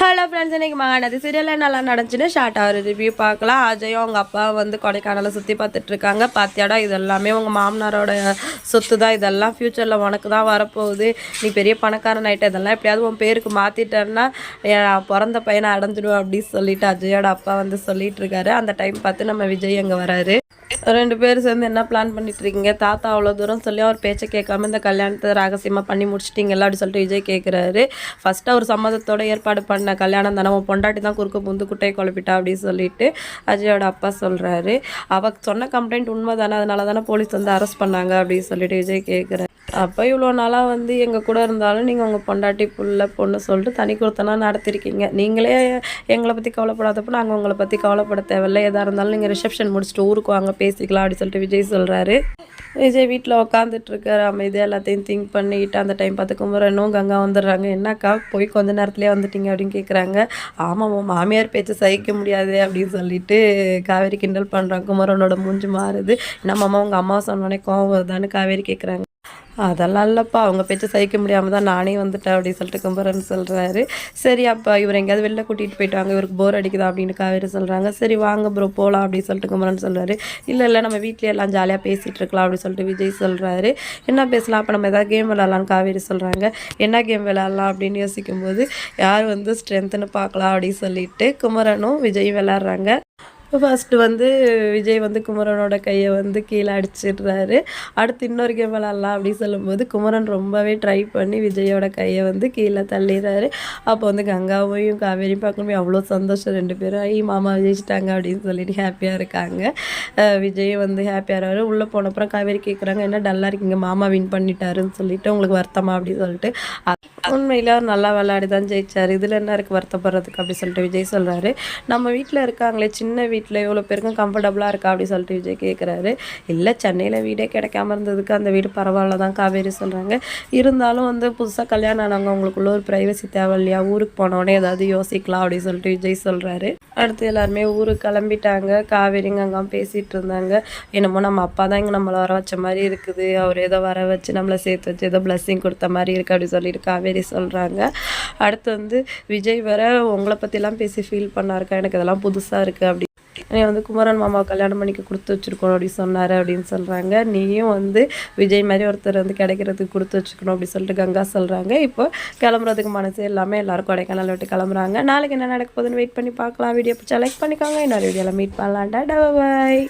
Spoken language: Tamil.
ஹலோ ஃப்ரெண்ட்ஸ் இன்றைக்கி மகாநதி சீரியலில் நல்லா நடந்துச்சுன்னு ஷார்ட்டாக ஒரு ரிவ்யூ பார்க்கலாம். அஜயும் அவங்க அப்பா வந்து கொடைக்கானலை சுற்றி பார்த்துட்ருக்காங்க பார்த்தியாடா இதெல்லாமே இது எல்லாமே உங்கள் மாமனாரோட சொத்து தான் இதெல்லாம் ஃப்யூச்சரில் உனக்கு தான் வரப்போகுது. நீ பெரிய பணக்காரன் ஆகிட்ட இதெல்லாம் எப்படியாவது உன் பேருக்கு மாற்றிட்டேன்னா பிறந்த பையனை அடைஞ்சிடுவேன் அப்படின்னு சொல்லிட்டு அஜயோட அப்பா வந்து சொல்லிட்டு இருக்காரு. அந்த டைம் பார்த்து நம்ம விஜய் அங்கே வராரு. ரெண்டு பேரும் சேர்ந்து என்ன பிளான் பண்ணிட்டு இருக்கீங்க? தாத்தா அவ்வளோ தூரம் சொல்லி அவர் பேச்சை கேட்காம இந்த கல்யாணத்தை ரகசியமாக பண்ணி முடிச்சிட்டிங்களா அப்படி சொல்லிட்டு விஜய் கேட்குறாரு ஃபஸ்ட்டு அவர் சம்மதத்தோட ஏற்பாடு பண்ண கல்யாணம் தானே. உன் பொண்டாட்டி தான் குறுக்க புந்து குட்டையை குழப்பிட்டா அப்படின்னு சொல்லிட்டு அஜயோட அப்பா சொல்கிறாரு அவள் சொன்ன கம்ப்ளைண்ட் உண்மை தானே அதனால தானே போலீஸ் வந்து அரெஸ்ட் பண்ணாங்க அப்படின்னு சொல்லிட்டு விஜய் கேட்குறாரு அப்போ இவ்வளோ நாளாக வந்து எங்கள் கூட இருந்தாலும் நீங்கள் உங்கள் பொண்டாட்டி புள்ள பொண்ணு சொல்லிட்டு தனி கொடுத்தனா நடத்திருக்கீங்க. நீங்களே எங்களை பற்றி கவலைப்படாதப்போ நாங்கள் உங்களை பற்றி கவலைப்பட தேவையில்ல. எதாக இருந்தாலும் நீங்கள் ரிசப்ஷன் முடிச்சுட்டு ஊருக்கு வாங்க பேசிக்கலாம் அப்படின்னு சொல்லிட்டு விஜய் சொல்கிறாரு விஜய் வீட்டில் உட்காந்துட்டு இருக்காரு. அமைதியாக எல்லாத்தையும் திங்க் பண்ணிக்கிட்டு அந்த டைம் பார்த்து குமரனும் கங்கா வந்துடுறாங்க. என்னக்கா போய் கொஞ்ச நேரத்துலேயே வந்துட்டீங்க அப்படின்னு கேட்குறாங்க ஆமாம் மாமியார் பேச்சு சகிக்க முடியாது அப்படின்னு சொல்லிட்டு காவேரி கிண்டல் பண்ணுறாங்க குமரனோட மூஞ்சி மாறுது. நம்ம அம்மா உங்கள் அம்மா சொன்னோடனே கோவம் வருதான்னு காவேரி கேட்குறாங்க அதெல்லாம் இல்லைப்பா அவங்க பேச்சு சகிக்க முடியாமல் தான் நானே வந்துட்டேன் அப்படின்னு சொல்லிட்டு கும்பரன் சொல்கிறாரு சரி அப்பா இவர் எங்கேயாவது வெளில கூட்டிகிட்டு போயிட்டாங்க இவருக்கு போர் அடிக்குதா அப்படின்னு காவேரி சொல்கிறாங்க சரி வாங்க ப்ரோ போகலாம் அப்படின்னு சொல்லிட்டு குமரன் சொல்கிறாரு இல்லை இல்லை நம்ம வீட்டிலே எல்லாம் ஜாலியாக பேசிகிட்டு இருக்கலாம் அப்படின்னு சொல்லிட்டு விஜய் சொல்கிறாரு என்ன பேசலாம் அப்போ நம்ம எதாவது கேம் விளாட்லான்னு காவேரி சொல்கிறாங்க என்ன கேம் விளாட்லாம் அப்படின்னு யோசிக்கும்போது யார் வந்து ஸ்ட்ரென்த்துன்னு பார்க்கலாம் அப்படின்னு சொல்லிட்டு குமரனும் விஜய் விளாட்றாங்க ஃபர்ஸ்ட் வந்து விஜய் வந்து குமரனோட கையை வந்து கீழே அடிச்சிடுறாரு. அடுத்து இன்னொரு கேம் விளாட்லாம் அப்படின்னு சொல்லும்போது குமரன் ரொம்பவே ட்ரை பண்ணி விஜயோட கையை வந்து கீழே தள்ளிடுறாரு. அப்போ வந்து கங்காவையும் காவேரியும் பார்க்கணுமே அவ்வளோ சந்தோஷம் ரெண்டு பேரும். ஐ மாமா ஜெயிச்சிட்டாங்க அப்படின்னு சொல்லிட்டு ஹாப்பியாக இருக்காங்க. விஜய் வந்து ஹாப்பியாக இருக்காரு. உள்ளே போன அப்புறம் காவேரி கேட்குறாங்க என்ன டல்லாக இருக்கீங்க? மாமா வின் பண்ணிட்டாருன்னு சொல்லிட்டு உங்களுக்கு வருத்தமா? அப்படின்னு சொல்லிட்டு. உண்மையில் அவர் நல்லா விளையாடி தான் ஜெயிச்சார். இதில் என்ன இருக்குது வருத்தப்படுறதுக்கு? அப்படி சொல்லிட்டு விஜய் சொல்கிறாரு நம்ம வீட்டில் இருக்காங்களே சின்ன வீட்டில் இவ்வளோ பேருக்கும் கம்ஃபர்டபுளாக இருக்கா அப்படி சொல்லிட்டு விஜய் கேட்குறாரு இல்லை சென்னையில் வீடே கிடைக்காம இருந்ததுக்கு அந்த வீடு பரவாயில்ல தான் காவேரி சொல்கிறாங்க இருந்தாலும் வந்து புதுசாக கல்யாணம் ஆனவங்க அவங்களுக்குள்ள ஒரு ப்ரைவசி தேவை இல்லையா? ஊருக்கு போனோடனே ஏதாவது யோசிக்கலாம் அப்படின்னு சொல்லிட்டு விஜய் சொல்கிறாரு அடுத்து எல்லாருமே ஊருக்கு கிளம்பிட்டாங்க. காவேரிங்க அங்கே பேசிகிட்டு இருந்தாங்க. என்னமோ நம்ம அப்பா தான் இங்கே நம்மளை வர வச்ச மாதிரி இருக்குது. அவர் ஏதோ வர வச்சு நம்மளை சேர்த்து வச்சு ஏதோ பிளஸ்ஸிங் கொடுத்த மாதிரி இருக்குது அப்படின்னு சொல்லிட்டு காவேரி சொல்கிறாங்க அடுத்து வந்து விஜய் வர உங்களை பற்றிலாம் பேசி ஃபீல் பண்ணாருக்கா? எனக்கு இதெல்லாம் புதுசாக இருக்குது அப்படி நீ வந்து குமரன் மாமாவை கல்யாணம் பண்ணிக்க கொடுத்து வச்சிருக்கணும் அப்படி சொன்னார் அப்படின்னு சொல்கிறாங்க நீயும் வந்து விஜய் மாதிரி ஒருத்தர் வந்து கிடைக்கிறதுக்கு கொடுத்து வச்சுக்கணும் அப்படி சொல்லிட்டு கங்கா சொல்கிறாங்க இப்போ கிளம்புறதுக்கு மனசு எல்லாமே எல்லாரும் கொடைக்கானல் விட்டு கிளம்புறாங்க. நாளைக்கு என்ன நடக்க போகுதுன்னு வெயிட் பண்ணி பார்க்கலாம். வீடியோ பிடிச்சா லைக் பண்ணிக்கோங்க. இன்னொரு வீடியோவில் மீட் பண்ணலாம்டா பாய்